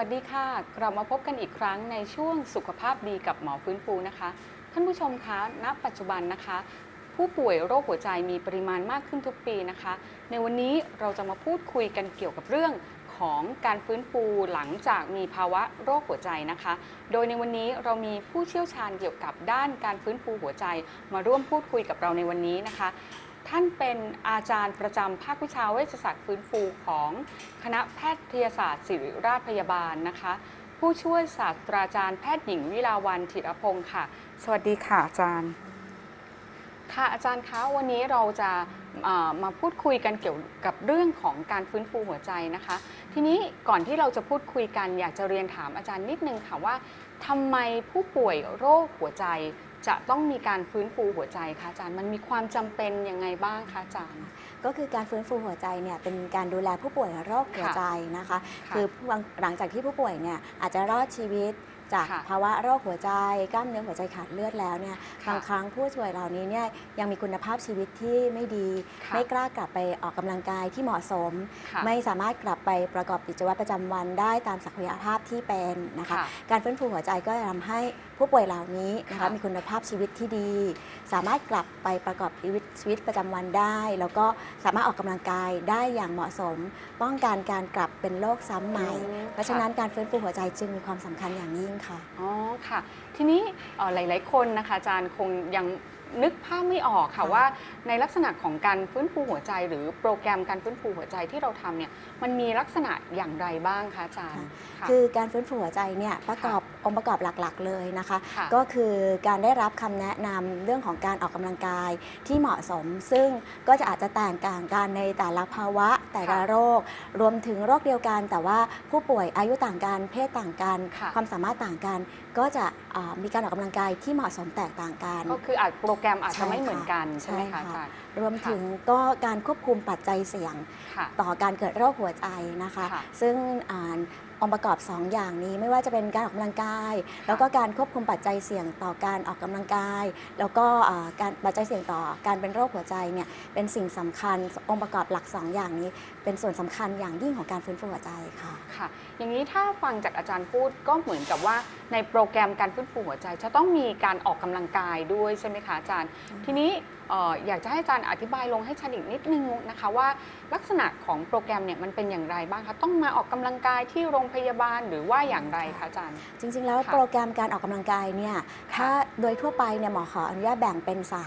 สวัสดีค่ะ กลับมาพบกันอีกครั้งในช่วงสุขภาพดีกับหมอฟื้นฟูนะคะ ท่านผู้ชมคะณปัจจุบันนะคะ ผู้ป่วยโรคหัวใจมีปริมาณมากขึ้นทุกปีนะคะ ในวันนี้เราจะมาพูดคุยกันเกี่ยวกับเรื่องของการฟื้นฟูหลังจากมีภาวะโรคหัวใจนะคะ โดยในวันนี้เรามีผู้เชี่ยวชาญเกี่ยวกับด้านการฟื้นฟูหัวใจ มาร่วมพูดคุยกับเราในวันนี้นะคะ ท่านเป็นอาจารย์ประจำภาควิชาเวชศาสตร์ฟื้นฟูของคณะแพทยศาสตร์ศิริราชพยาบาลนะคะ ผู้ช่วยศาสตราจารย์แพทย์หญิงวิลาวันธิรพงศ์ค่ะ สวัสดีค่ะอาจารย์ ค่ะอาจารย์คะวันนี้เราจะมาพูดคุยกันเกี่ยวกับเรื่องของการฟื้นฟูหัวใจนะคะ ทีนี้ก่อนที่เราจะพูดคุยกันอยากจะเรียนถามอาจารย์นิดนึงค่ะว่าทำไมผู้ป่วยโรคหัวใจ จะต้องมีการฟื้นฟูหัวใจคะอาจารย์ มันมีความจำเป็นยังไงบ้างคะอาจารย์ ก็คือการฟื้นฟูหัวใจเนี่ยเป็นการดูแลผู้ป่วยโรคหัวใจนะคะ ค่ะคือหลังจากที่ผู้ป่วยเนี่ยอาจจะรอดชีวิต จากค่ะภาวะโรคหัวใจกล้ามเนื้อหัวใจขาดเลือดแล้วเนี่ยค่ะบางครั้งผู้ป่วยเหล่านี้เนี่ยยังมีคุณภาพชีวิตที่ไม่ดีค่ะไม่กล้ากลับไปออกกำลังกายที่เหมาะสมค่ะไม่สามารถกลับไปประกอบกิจวัตรประจำวันได้ตามศักยภาพที่เป็นนะคะค่ะการฟื้นฟูหัวใจก็จะทำให้ผู้ป่วยเหล่านี้นะคะค่ะมีคุณภาพชีวิตที่ดี สามารถกลับไปประกอบชีวิตชีวิตประจำวันได้ แล้วก็สามารถออกกำลังกายได้อย่างเหมาะสม ป้องกันการกลับเป็นโรคซ้ำใหม่อืมเพราะฉะนั้นการฟื้นฟูหัวใจจึงมีความสำคัญอย่างยิ่งค่ะ อ๋อค่ะ ทีนี้เอ่อหลาย ๆ คนนะคะอาจารย์คงยัง นึกภาพไม่ออกค่ะค่ะว่าในลักษณะของการฟื้นฟูหัวใจ หรือโปรแกรมการฟื้นฟูหัวใจที่เราทำเนี่ยมันมีลักษณะอย่างไรบ้างคะอาจารย์ะคือการฟื้นฟูหัวใจเนี่ยประกอบองค์ประกอบหลักๆเลยนะคะ ค่ะก็คือการได้รับคำแนะนำเรื่องของการออกกำลังกายที่เหมาะสม ซึ่งก็จะอาจจะแตกต่างกันในแต่ละภาวะแต่ละค่ะโรค รวมถึงโรคเดียวกัน แต่ว่าผู้ป่วยอายุต่างกันเพศต่างกัน ค่ะความสามารถต่างกัน ก็จะอ่ามีการออกกำลังกายที่เหมาะสมแตกต่างกัน ก็คืออาจโปรแกรมอาจใช่จะไม่เหมือนกันค่ะใช่ไหมใช่คะค่ะอาจารย์รวมถึงก็การควบคุมปัจจัยเสี่ยงค่ะต่อการเกิดโรคหัวใจนะคะค่ะซึ่งอ่าองค์ประกอบ 2 อย่างนี้ไม่ว่าจะเป็นการออกกำลังกาย แล้วก็การควบคุมปัจจัยเสี่ยงต่อการออกกำลังกาย แล้วก็อ่าการปัจจัยเสี่ยงต่อการเป็นโรคหัวใจเนี่ยเป็นสิ่งสำคัญองค์ประกอบหลัก 2 อย่างนี้ เป็นส่วนสำคัญอย่างยิ่งของการฟื้นฟูหัวใจค่ะค่ะ อย่างนี้ถ้าฟังจากอาจารย์พูดก็เหมือนกับว่าในโปรแกรมการฟื้นฟูหัวใจ จะต้องมีการออกกำลังกายด้วยใช่ไหมคะอาจารย์ ทีนี้เอ่ออยากจะให้อาจารย์อธิบายลงให้ชัดอีกนิดนึงนะคะว่าลักษณะของโปรแกรมเนี่ยมันเป็นอย่างไรบ้างคะต้องมาออกกำลังกายที่โรงพยาบาลหรือว่าอย่างไรคะอาจารย์ จริง ๆ แล้วค่ะโปรแกรมการออกกำลังกายเนี่ยถ้าโดยทั่วไปเนี่ยหมอขออนุญาตแบ่งเป็น3อ่า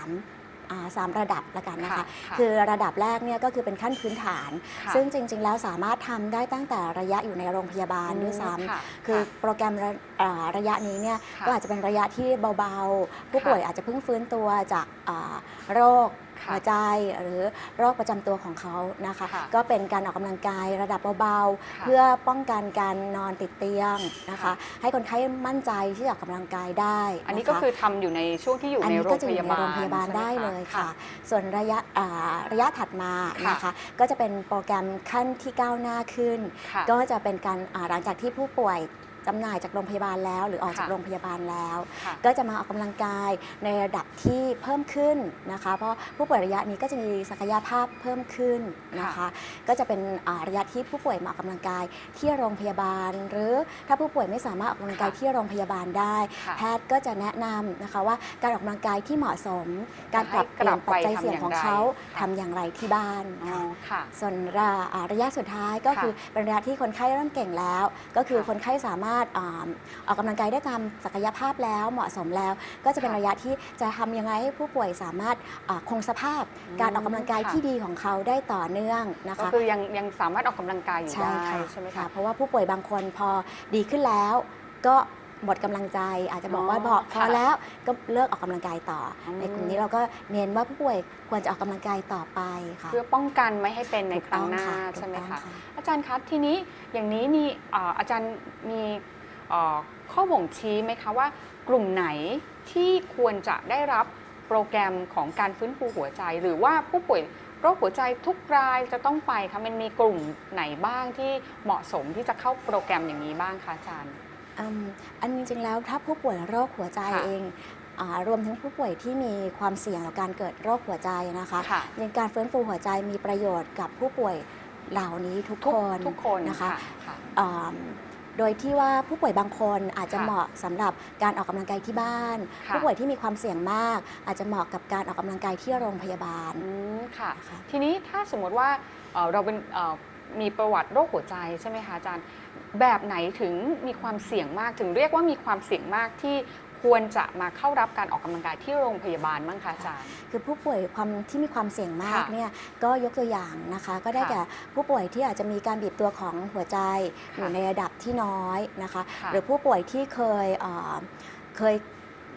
สามระดับละกันนะคะค่ะค่ะคือระดับแรกเนี่ยก็คือเป็นขั้นพื้นฐาน ค่ะซึ่งจริง ๆ แล้วสามารถทำได้ตั้งแต่ระยะอยู่ในโรงพยาบาลด้วยซ้ค่ะำคือโปรแกรมระอ่าระยะนี้เนี่ยค่ะก็อาจจะเป็นระยะที่เบาๆ ผู้ป่วยอาจจะเพิ่งฟื้นตัวจากอ่าโรคค่ะ หัวใจหรือโรคประจำตัวของเขานะคะค่ะก็เป็นการออกกำลังกายระดับเบาค่ะๆเพื่อป้องกันการนอนติดเตียงนะคะค่ะให้คนไข้มั่นใจที่จะออกกำลังกายได้ อันนี้ะะก็คือทำอยู่ในช่วงที่อยู่อันในนี้โรก็งจะพอยู่ยาในบาลโรงพยาบาลใช่หมได้เลยค่ะค่ะ ส่วนระยะอ่าระยะถัดมาค่ะนะคะก็จะเป็นโปรแกรมขั้นที่ก้าวหน้าขึ้นค่ะก็จะเป็นการอ่าหลังจากที่ผู้ป่วย จำหน่ายจากโรงพยาบาลแล้ว หรือออกจากค่ะโรงพยาบาลแล้ว ค่ะก็จะมาออกกำลังกายในระดับที่เพิ่มขึ้นนะคะ เพราะผู้ป่วยระยะนี้ก็จะมีศักยภาพเพิ่มขึ้นนะคะ ก็จะเป็นอ่าระยะที่ผู้ป่วยมาออกกำลังกายที่โรงพยาบาล หรือถ้าผู้ป่วยไม่สามารถออกกำลังกายค่ะ ที่โรงพยาบาลได้ ค่ะ แพทย์ก็จะแนะนำนะคะว่าการออกกำลังกายที่เหมาะสม การปรับเปลี่ยนปัจจัยเสี่ยงของเขาให้กลัทำบไปทำอย่างไรอย่างไรที่บ้านอ๋อค่ะ ค่ะ ส่วนระอ่าระยะสุดท้ายก็ค่ะคือเป็นระยะที่คนไข้เริ่มเก่งแล้ว ก็คือค่ะคนไข้สามารถอ่าออกกำลังกายได้ตามศักยภาพแล้วเหมาะสมแล้ว ก็จะเป็นค่ะระยะที่จะทำยังไงให้ผู้ป่วยสามารถอ่าคงสภาพอืมการออกกำลังกายค่ะที่ดีของเขาได้ต่อเนื่องนะก็คะคือยังยังสามารถออกกำลังกายอยู่ใช่ได้ค่ะใช่ไหมค่ะคะเพราะว่าผู้ป่วยบางคนพอดีขึ้นแล้วก็ หมดกำลังใจ อาจจะบอกว่าอ๋อบอกพอค่ะแล้วก็เลิกออกกำลังกายต่ออมในกลุ่มนี้เราก็เน้นว่าผู้ป่วยควรจะออกกำลังกายต่อไปค่ะ เพื่อป้องกันไม่ให้เป็นในถูกครั้ต้งองหน้าค่ะใช่ไหมถูกต้คะองอาจารย์คะทีนี้อย่างนี้มีอ่าอาจารย์มีอ่าข้อบ่งชี้ไหมคะว่ากลุ่มไหนที่ควรจะได้รับโปรแกรมของการฟื้นฟูหัวใจ หรือว่าผู้ป่วยโรคหัวใจทุกรายจะต้องไปคะมันมีกลุ่มไหนบ้างที่เหมาะสมที่จะเข้าโปรแกรมอย่างนี้บ้างคะอาจารย์ อืมอันจริงๆแล้วถ้าผู้ป่วยโรคหัวใจค่ะเองอารวมทั้งผู้ป่วยที่มีความเสี่ยงต่อการเกิดโรคหัวใจนะคะค่ะในการฟื้นฟูหัวใจมีประโยชน์กับผู้ป่วยเหล่านี้ทุกทุกคนทุกคนนะคะ ค่ะ อ่าโดยที่ว่าผู้ป่วยบางคนอาจจะค่ะเหมาะสำหรับการออกกำลังกายที่บ้าน ค่ะ ผู้ป่วยที่มีความเสี่ยงมาก อาจจะเหมาะกับการออกกำลังกายที่โรงพยาบาลอืมค่ะ นะคะ ทีนี้ถ้าสมมติว่าเอ่อเราเป็นเอ่อมีประวัติโรคหัวใจใช่ไหมคะอาจารย์ แบบไหนถึงมีความเสี่ยงมากถึงเรียกว่ามีความเสี่ยงมากที่ควรจะมาเข้ารับการออกกำลังกายที่โรงพยาบาลบ้างคะอาจารย์ คือผู้ป่วยความที่มีความเสี่ยงมากค่ะเนี่ยก็ยกตัวอย่างนะคะ ก็ได้ค่ะแก่ผู้ป่วยที่อาจจะมีการบีบตัวของหัวใจค่ะอยู่ในระดับที่น้อยนะคะ ค่ะหรือผู้ป่วยที่เคยเอ่อเคย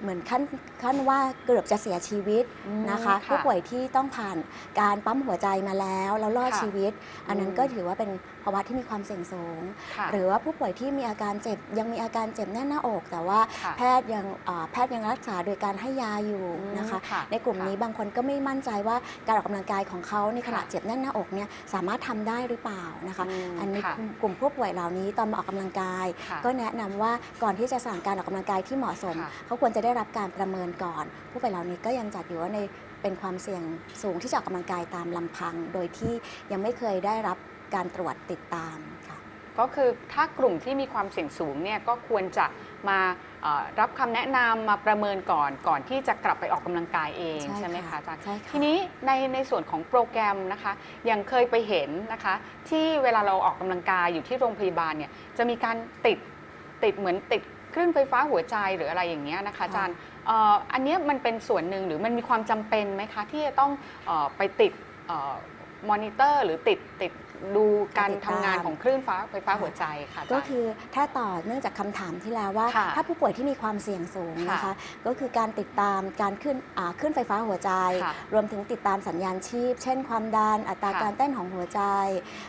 เหมือนขั้นขั้นว่าเกือบจะเสียชีวิตอืมนะคะ ผู้ป่วยที่ต้องผ่านการปั๊มหัวใจมาแล้วแล้วรอดค่ะชีวิต อันนั้นอืมก็ถือว่าเป็น ภาวะที่มีความเสี่ยงสูงค่ะหรือว่าผู้ป่วยที่มีอาการเจ็บยังมีอาการเจ็บแน่นหน้าอก แต่ว่าค่ะแพทย์ยังเอ่อแพทย์ยังรักษาโดยการให้ยาอยู่นะคะอืมค่ะในกลุ่มค่ะนี้บางคนก็ไม่มั่นใจว่าการออกกำลังกายของเขาในขณะค่ะเจ็บแน่นหน้าอกเนี่ยสามารถทำได้หรือเปล่านะคะมอันนี้ค่ะกลุ่มผู้ป่วยเหล่านี้ตอนมาออกกำลังกายค่ะก็แนะนำว่าก่อนที่จะสั่งการออกกำลังกายที่เหมาะสมค่ะเขาควรจะได้รับการประเมินก่อน ผู้ป่วยเหล่านี้ก็ยังจัดอยู่ว่าในเป็นความเสี่ยงสูงที่จะออกกำลังกายตามลำพัง โดยที่ยังไม่เคยได้รับ การตรวจติดตามค่ะ ก็คือถ้ากลุ่มที่มีความเสี่ยงสูงเนี่ยก็ควรจะมาเอ่อรับคำแนะนำมาประเมินก่อนก่อนที่จะกลับไปออกกำลังกายเองใช่ใช่ไหมค่ะคะอาจารย์ใช่ค่ะทีนี้ในในส่วนของโปรแกรมนะคะยังเคยไปเห็นนะคะ ที่เวลาเราออกกำลังกายอยู่ที่โรงพยาบาลเนี่ยจะมีการติดติดเหมือนติดคลื่นไฟฟ้าหัวใจหรืออะไรอย่างเงี้ยนะคะอาจารย์เอ่ออันเนี้ยมันเป็นส่วนหนึ่งหรือมันมีความจำเป็นไหมคะที่จะต้องเออไปติดมอนิเตอร์หรือติดติด ดูการติดทำตามงานของคลื่นฟ้าไฟฟ้าหัวใจค่ะาจารย์ ก็คือถ้าต่อเนื่องจากคำถามที่แล้วว่า ค่ะถ้าผู้ป่วยที่มีความเสี่ยงสูงนะคะก็คือการติดตามการขึ้นอ่าขึ้นไฟฟ้าหัวใจ ค่ะรวมถึงติดตามสัญญาณชีพ เช่นความดันอัตราค่ะการเต้นของหัวใจ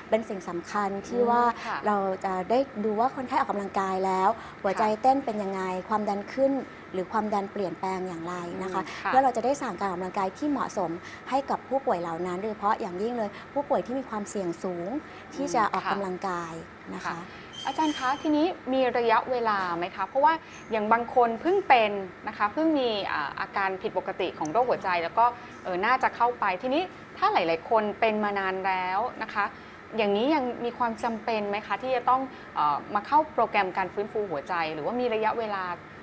เป็นสิ่งสำคัญที่อืมว่าค่ะเราจะได้ดูว่าคนไข้ออกกำลังกายแล้ว หัวใจเต้นเป็นยังไง ความดันขึ้น หรือความดันเปลี่ยนแปลงอย่างไรนะคะอืมค่ะ เพื่อเราจะได้สั่งการออกกำลังกายที่เหมาะสมให้กับผู้ป่วยเหล่านั้นโดยเฉพาะอย่างยิ่งเลย ผู้ป่วยที่มีความเสี่ยงสูงที่จะออกค่ะกำลังกายนะคะค่ะอาจารย์คะทีนี้มีระยะเวลาไหมคะ เพราะว่าอย่างบางคนเพิ่งเป็นนะคะเพิ่งมีอ่าอาการผิดปกติของโรคหัวใจ แล้วก็เออน่าจะเข้าไปทีนี้ถ้าหลาย ๆ คนเป็นมานานแล้วนะคะอย่างนี้ยังมีความจำเป็นไหมคะ ที่จะต้องเออมาเข้าโปรแกรมการฟื้นฟูหัวใจ หรือว่ามีระยะเวลาเอ่อ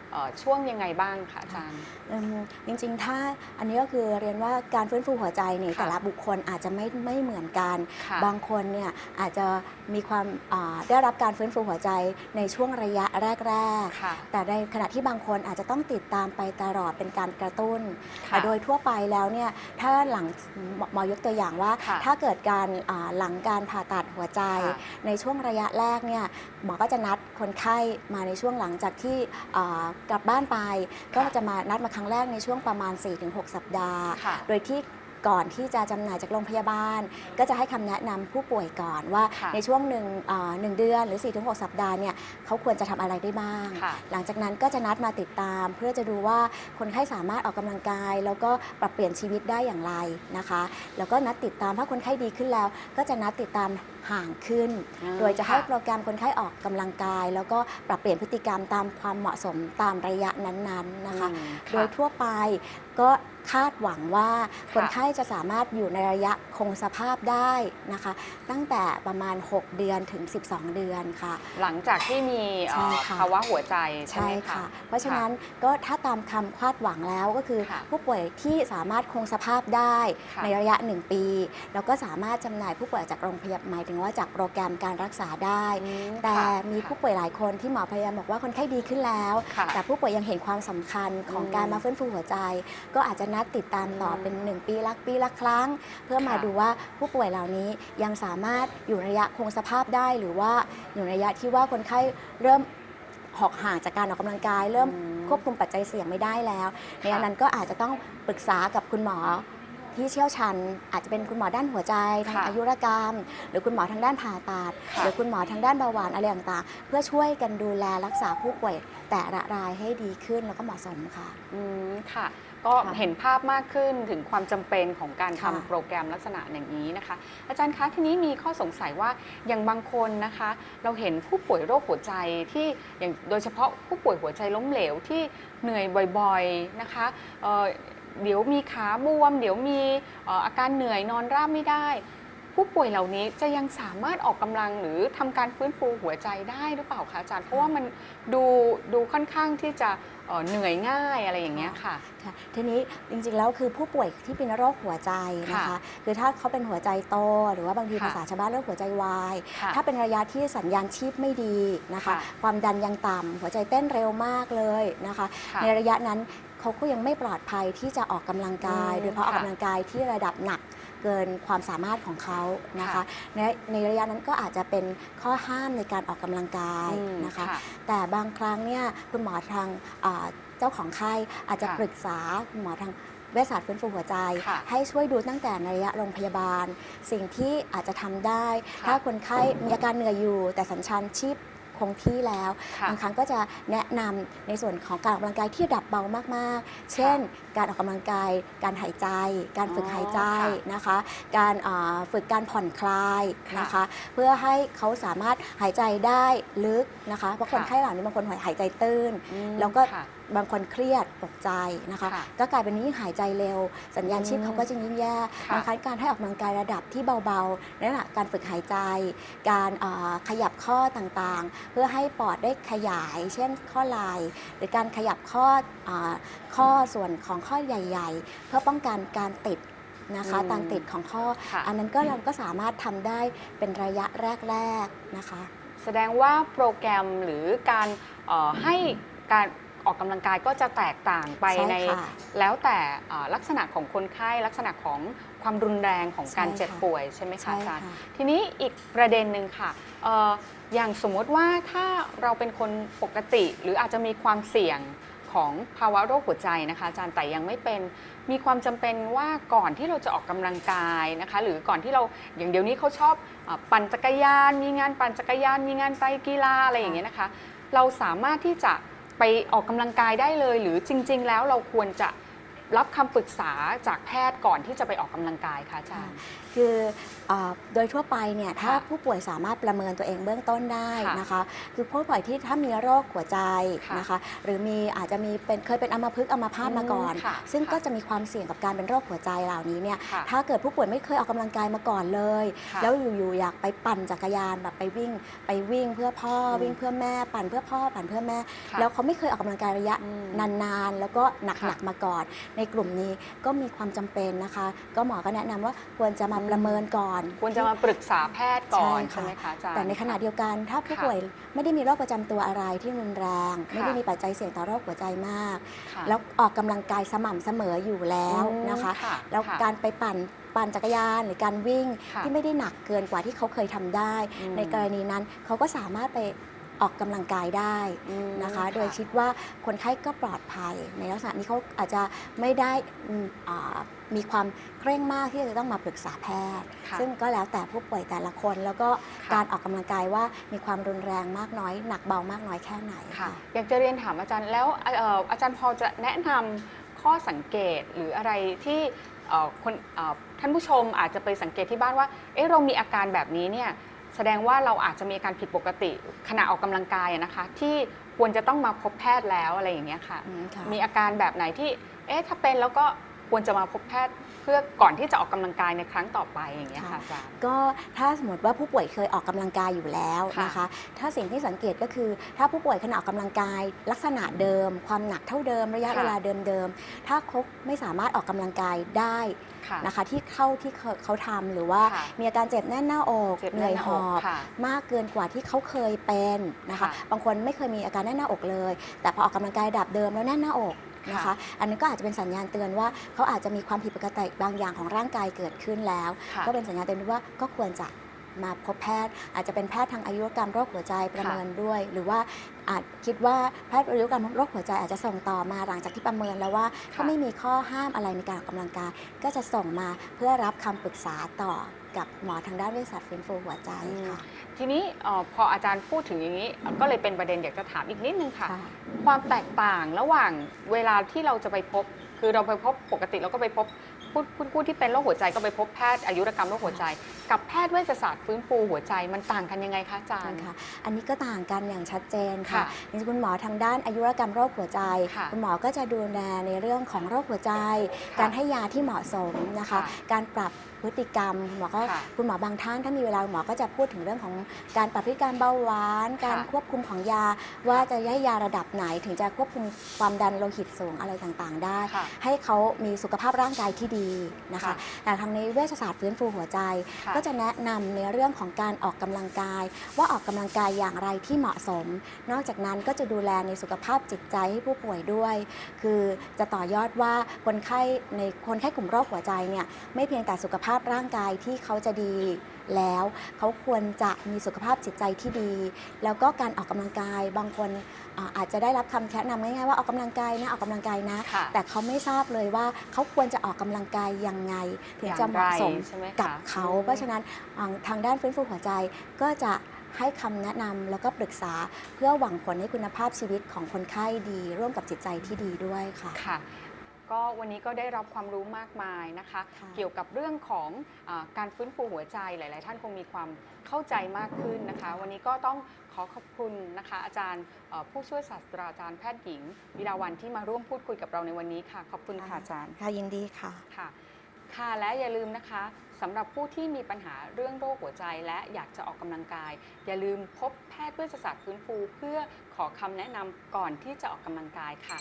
ช่วงยังไงบ้างคะอาจารย์อืมจริงๆ ถ้าอันนี้ก็คือเรียนว่าการฟื้นฟูหัวใจเนี่ยค่ะแต่ละบุคคลอาจจะไม่ไม่เหมือนกันค่ะบางคนเนี่ยอาจจะมีความอ่าได้รับการฟื้นฟูหัวใจในช่วงระยะแรกค่ะๆแต่ในขณะที่บางคนอาจจะต้องติดตามไปตลอดเป็นการกระตุ้นค่ะแต่โดยทั่วไปแล้วเนี่ยถ้าหลังหมอหมอยกตัวอย่างว่าค่ะถ้าเกิดการอ่าหลังการผ่าตัดหัวใจค่ะในช่วงระยะแรกเนี่ยหมอก็จะนัดคนไข้มาในช่วงหลังจากที่อ่ากลับบ้านไป ก็จะมานัดมาครั้งแรกในช่วงประมาณ 4-6 สัปดาห์ค่ะโดยที่ก่อนที่จะจำหน่ายจากโรงพยาบาล ก็จะให้คำแนะนำผู้ป่วยก่อนว่าค่ะในช่วงหนึ่งอ่าหนึ่งเดือนหรือ4-6สัปดาห์เนี่ยเขาควรจะทำอะไรได้บ้างค่ะหลังจากนั้นก็จะนัดมาติดตาม เพื่อจะดูว่าคนไข้สามารถออกกำลังกาย แล้วก็ปรับเปลี่ยนชีวิตได้อย่างไรนะคะ แล้วก็นัดติดตามถ้าคนไข้ดีขึ้นแล้ว ก็จะนัดติดตาม ห่างขึ้นอืมโดยจะให้ค่ะโปรแกรมคนไข้ออกกำลังกาย แล้วก็ปรับเปลี่ยนพฤติกรรมตามความเหมาะสมตามระยะนั้นๆนะคะอืมโดยทั่วไปก็คาดหวังว่าค่ะคนไข้จะสามารถอยู่ในระยะคงสภาพได้นะคะ ตั้งแต่ประมาณ 6 เดือนถึง 12 เดือนค่ะ หลังจากที่มีเอ่อใช่ค่ะภาวะหัวใจใช่ใช่ไหมค่ะคะเพราะฉะนั้นก็ถ้าตามคำคาดหวังแล้วก็คือค่ะผู้ป่วยที่สามารถคงสภาพได้ค่ะในระยะ 1 ปี แล้วก็สามารถจำหน่ายผู้ป่วยจากโรงพยาบาลหมายถึงว่าจากโปรแกรมการรักษาได้อืมแต่ค่ะมีผู้ป่วยหลายคนที่หมอพยายามบอกว่าคนไข้ดีขึ้นแล้วค่ะแต่ผู้ป่วยยังเห็นความสำคัญของอืมการมาฟื้นฟูหัวใจ ก็อาจจะนัดติดตามต่ออมเป็น 1 ปีละปีละครั้ง เพื่อมาค่ะดูว่าผู้ป่วยเหล่านี้ยังสามารถอยู่ระยะคงสภาพได้ หรือว่าอยู่ในระยะที่ว่าคนไข้เริ่มหอกห่างจากการออกกำลังกาย เริ่มอืมควบคุมปัจจัยเสี่ยงไม่ได้แล้ว ในค่ะอันนั้นก็อาจจะต้องปรึกษากับคุณหมอ ที่เชี่ยวชาญอาจจะเป็นคุณหมอด้านหัวใจทางค่ะอายุรกรรม หรือคุณหมอทางด้านผ่าตัดค่ะหรือคุณหมอทางด้านเบาหวานอะไรต่างๆ เพื่อช่วยกันดูแลรักษาผู้ป่วยแต่ละรายให้ดีขึ้นแล้วก็เหมาะสมค่ะ อืมค่ะ ก็ค่ะเห็นภาพมากขึ้นถึงความจำเป็นของการค่ะทำโปรแกรมลักษณะอย่างนี้นะคะ อาจารย์คะทีนี้มีข้อสงสัยว่าอย่างบางคนนะคะ เราเห็นผู้ป่วยโรคหัวใจที่อย่างโดยเฉพาะผู้ป่วยหัวใจล้มเหลวที่เหนื่อยบ่อยๆนะคะเอ่อ เดี๋ยวมีขาบวม เดี๋ยวมีเอ่ออาการเหนื่อยนอนราบไม่ได้ ผู้ป่วยเหล่านี้จะยังสามารถออกกำลังหรือทำการฟื้นฟูหัวใจได้หรือเปล่าคะอาจารย์เพราะว่ามันดูดูค่อนข้างที่จะเอ่อเหนื่อยง่ายอะไรอย่างเงี้ยค่ะค่ะทีนี้จริงๆแล้วคือผู้ป่วยที่เป็นโรคหัวใจนะคะค่ะคือถ้าเขาเป็นหัวใจโต หรือว่าบางทีค่ะภาษาชาวบ้านเรียกหัวใจวายค่ะถ้าเป็นระยะที่สัญญาณชีพไม่ดีนะคะค่ะความดันยังต่ำหัวใจเต้นเร็วมากเลยนะคะค่ะในระยะนั้น เขาก็ยังไม่ปลอดภัยที่จะออกกำลังกายอืมโดยเฉพาะออกค่ะกำลังกายที่ระดับหนักเกินความสามารถของเขานะคะค่ะในในระยะนั้นก็อาจจะเป็นข้อห้ามในการออกกำลังกายอืมนะคะ แต่บางครั้งเนี่ยคุณหมอทางอ่าเจ้าของไข้อาจจะค่ะปรึกษาคุณหมอทางเวชศาสตร์ฟื้นฟูหัวใจค่ะให้ช่วยดูตั้งแต่ในระยะโรงพยาบาล สิ่งที่อาจจะทำได้ค่ะถ้าคนไข้มีอาการเหนื่อยอยู่ แต่สัญชานชีพค งที่แล้ว ค่ะ บางครั้งก็จะแนะนำในส่วนของการออกกำลังกายที่ระดับเบามากๆ เช่นการออกกำลังกาย การหายใจ การฝึกอ๋อหายใจค่ะนะคะ การอ่าฝึกการผ่อนคลายค่ะนะคะ เพื่อให้เขาสามารถหายใจได้ลึกนะคะเพราะคนค่ะไข้เหล่านี้บางคนหายใจตื้นอืมแล้วก็ค่ะบางคนเครียดตกใจนะคะค่ะก็กลายเป็นยิ่งหายใจเร็ว สัญญาณชีพอืมเขาก็จะยิ่งแย่ค่ะบางครั้งการให้ออกกำลังกายระดับที่เบาๆนั่นแหละการฝึกหายใจ การอ่าขยับข้อต่างๆ เพื่อให้ปอดได้ขยาย เช่นข้อไหล่หรือการขยับข้ออาข้อส่วนของข้อใหญ่ ๆ เพื่อป้องกันการติดนะคะอืมการติดของข้อ ค่ะ อันนั้นก็เราก็สามารถทำได้เป็นระยะแรกๆนะคะ แสดงว่าโปรแกรมหรือการเอ่อให้การออกกำลังกายก็จะแตกต่างไปใช่ใน ค่ะ แล้วแต่เอ่อลักษณะของคนไข้ลักษณะของความรุนแรงของการใช่ค่ะ เจ็บป่วยใช่ไหมคะใช่อาจารย์ ค่ะ ทีนี้อีกประเด็นหนึ่งค่ะเอ่ออย่างสมมติว่าถ้าเราเป็นคนปกติ หรืออาจจะมีความเสี่ยง ของภาวะโรคหัวใจนะคะอาจารย์แต่ยังไม่เป็น มีความจำเป็นว่าก่อนที่เราจะออกกำลังกายนะคะ หรือก่อนที่เราอย่างเดี๋ยวนี้เขาชอบอปั่นจักรยาน มีงานปั่นจักรยาน มีงานไตรกีฬาอะไรอย่างเงี้ยนะคะ เราสามารถที่จะไปออกกำลังกายได้เลย หรือจริง ๆ แล้วเราควรจะรับคำปรึกษาจากแพทย์ก่อนที่จะไปออกกำลังกายคะอาจารย์ คือเออโดยทั่วไปเนี่ยถ้าค่ะผู้ป่วยสามารถประเมินตัวเองเบื้องต้นได้ค่ะนะคะ คือผู้ป่วยที่ถ้ามีโรคหัวใจค่ะนะคะ หรือมีอาจจะมีเป็นเคยเป็นอัมพฤกษ์อัมพาตมาก่อนอืมค่ะซึ่งค่ะก็จะมีความเสี่ยงกับการเป็นโรคหัวใจเหล่านี้เนี่ยค่ะถ้าเกิดผู้ป่วยไม่เคยออกกำลังกายมาก่อนเลยค่ะแล้วอยู่ๆอยากไปปั่นจักรยานแบบไปวิ่ง ไปวิ่งเพื่อพ่ออมวิ่งเพื่อแม่ปั่นเพื่อพ่อปั่นเพื่อแม่ค่ะแล้วเขาไม่เคยออกกำลังกายระยะอืมนานๆ แล้วก็หนักค่ะๆมาก่อน ในกลุ่มนี้ก็มีความจำเป็นนะคะ ก็หมอก็แนะนำว่าควรจะมาอืมประเมินก่อน ควรจะมาปรึกษาแพทย์ก่อนใช่ค่ะใช่ไหมคะอาจารย์ แต่ในขณะเดียวกัน ถ้าผู้ค่ะป่วยไม่ได้มีโรคประจำตัวอะไรที่รุนแรง ค่ะไม่ได้มีปัจจัยเสี่ยงต่อโรคหัวใจมาก ค่ะแล้วออกกำลังกายสม่ำเสมออยู่แล้วอืมนะคะ ค่ะแล้วค่ะการไปปั่นปั่นจักรยานหรือการวิ่งค่ะที่ไม่ได้หนักเกินกว่าที่เขาเคยทำได้ อืม ในกรณีนั้นเขาก็สามารถไปออกกำลังกายได้ อืม นะคะ โดยคิดว่าคนไข้ก็ปลอดภัย ในลักษณะนี้เขาอาจจะไม่ได้อืมอ่า มีความเคร่งมากที่จะต้องมาปรึกษาแพทย์ค่ะซึ่งก็แล้วแต่ผู้ป่วยแต่ละคน แล้วก็ค่ะการออกกำลังกายว่ามีความรุนแรงมากน้อย หนักเบามากน้อยแค่ไหนค่ะค่ะอยากจะเรียนถามอาจารย์แล้วเอ่ออาจารย์พอจะแนะนำข้อสังเกตหรืออะไรที่เอ่อคนเอ่อท่านผู้ชมอาจจะไปสังเกตที่บ้านว่า เอ๊ะเรามีอาการแบบนี้เนี่ยแสดงว่าเราอาจจะมีอาการผิดปกติขณะออกกำลังกายอะนะคะ ที่ควรจะต้องมาพบแพทย์แล้วอะไรอย่างเงี้ยค่ะอืมค่ะมีอาการแบบไหนที่ เอ๊ะถ้าเป็นแล้วก็ ควรจะมาพบแพทย์เพื่อก่อนที่จะออกกำลังกายในครั้งต่อไปอย่างเงี้ยค่ะอาจารย์ ก็ถ้าสมมติว่าผู้ป่วยเคยออกกำลังกายอยู่แล้วค่ะนะคะ ถ้าสิ่งที่สังเกตก็คือ ถ้าผู้ป่วยขณะออกกำลังกาย ลักษณะเดิม ความหนักเท่าเดิมระยะค่ะ เวลาเดิมๆถ้าเขาไม่สามารถออกกำลังกายได้ค่ะ นะคะที่เข้าที่เขาเขาทำหรือว่าค่ะ มีอาการเจ็บแน่นหน้าอกเจ็บเหนื่อยหอบค่ะ มากเกินกว่าที่เขาเคยเป็นนะคะ ค่ะ บางคนไม่เคยมีอาการแน่นหน้าอกเลย แต่พอออกกำลังกายระดับเดิมแล้วแน่นหน้าอก นะคะค่ะอันนี้นก็อาจจะเป็นสัญญาณเตือนว่าเขาอาจจะมีความผิดปกติบางอย่างของร่างกายเกิดขึ้นแล้วค่ะก็เป็นสัญญาณเตือนว่าก็ควรจะ มาพบแพทย์ อาจจะเป็นแพทย์ทางอายุรกรรมโรคหัวใจประเมินด้วย หรือว่าอาจคิดว่าแพทย์อายุรกรรมโรคหัวใจอาจจะส่งต่อมาหลังจากที่ประเมินแล้วว่าถ้าไม่มีข้อห้ามอะไรในการออกกำลังกาย ก็จะส่งมาเพื่อรับคำปรึกษาต่อกับหมอทางด้านเวชศาสตร์ฟื้นฟูหัวใจค่ะ ทีนี้เอ่อพออาจารย์พูดถึงอย่างนี้ ก็เลยเป็นประเด็นอยากจะถามอีกนิดนึงค่ะค่ะ ความแตกต่างระหว่างเวลาที่เราจะไปพบ คือเราไปพบปกติเราก็ไปพบผู้ผู้ผู้ที่เป็นโรคหัวใจก็ไปพบแพทย์อายุรกรรมโรคหัวใจกับแพทย์เวชศาสตร์ฟื้นฟูหัวใจมันต่างกันยังไงคะอาจารย์ ค่ะอันนี้ก็ต่างกันอย่างชัดเจนค่ะค่ะจริงๆคุณหมอทางด้านอายุรกรรมโรคหัวใจ ค่ะณหมอก็จะดูแลในเรื่องของโรคหัวใจ ค่ะการให้ยาที่เหมาะสมนะคะ ค่ะการปรับพฤติกรรมคุณหมอก็ค่ะคุณหมอบางท่านถ้ามีเวลาคุณหมอก็จะพูดถึงเรื่องของการปรับพฤติกรรมเบาหวาน การควบคุมของยา ว่าจะให้ยาระดับไหนถึงจะควบคุมความดันโลหิตสูงอะไรต่างๆ ได้ ค่ะให้เขามีสุขภาพร่างกายที่ดีนะคะ ค่ะ แต่ทางในเวชศาสตร์ฟื้นฟูหัวใจ ค่ะ ก็จะแนะนำในเรื่องของการออกกำลังกาย ว่าออกกำลังกายอย่างไรที่เหมาะสม นอกจากนั้นก็จะดูแลในสุขภาพจิตใจให้ผู้ป่วยด้วย คือจะต่อยอดว่าคนไข้ในคนไข้กลุ่มโรคหัวใจเนี่ยไม่เพียงแต่สุขภาพร่างกายที่เขาจะดีแล้ว เขาควรจะมีสุขภาพจิตใจที่ดี แล้วก็การออกกำลังกายบางคนอ่าอาจจะได้รับคำแนะนำง่ายๆว่าออกกำลังกายนะออกกำลังกายนะค่ะแต่เขาไม่ทราบเลยว่าเขาควรจะออกกำลังกายยังไงถึงจะเหมาะสมอย่างไรใช่ไหมคะกับเขาอืมเพราะฉะนั้นอ่าทางด้านฟื้นฟูหัวใจก็จะให้คำแนะนำแล้วก็ปรึกษาเพื่อหวังผลให้คุณภาพชีวิตของคนไข้ดี ร่วมกับจิตใจที่ดีด้วยค่ะค่ะ ก็วันนี้ก็ได้รับความรู้มากมายนะคะ ค่ะเกี่ยวกับเรื่องของอาการฟื้นฟูหัวใจหลาย ๆ ท่านคงมีความเข้าใจมากขึ้นนะคะ วันนี้ก็ต้องขอขอบคุณนะคะ อาจารย์เอ่อผู้ช่วยศาสตราจารย์แพทย์หญิง วิลาวันที่มาร่วมพูดคุยกับเราในวันนี้ค่ะ ขอบคุณค่ะอาจารย์ ค่ะยินดีค่ะ ค่ะ ค่ะ และอย่าลืมนะคะสำหรับผู้ที่มีปัญหาเรื่องโรคหัวใจและอยากจะออกกำลังกาย อย่าลืมพบแพทย์เวชศาสตร์ฟื้นฟู เพื่อขอคำแนะนำก่อนที่จะออกกำลังกายค่ะ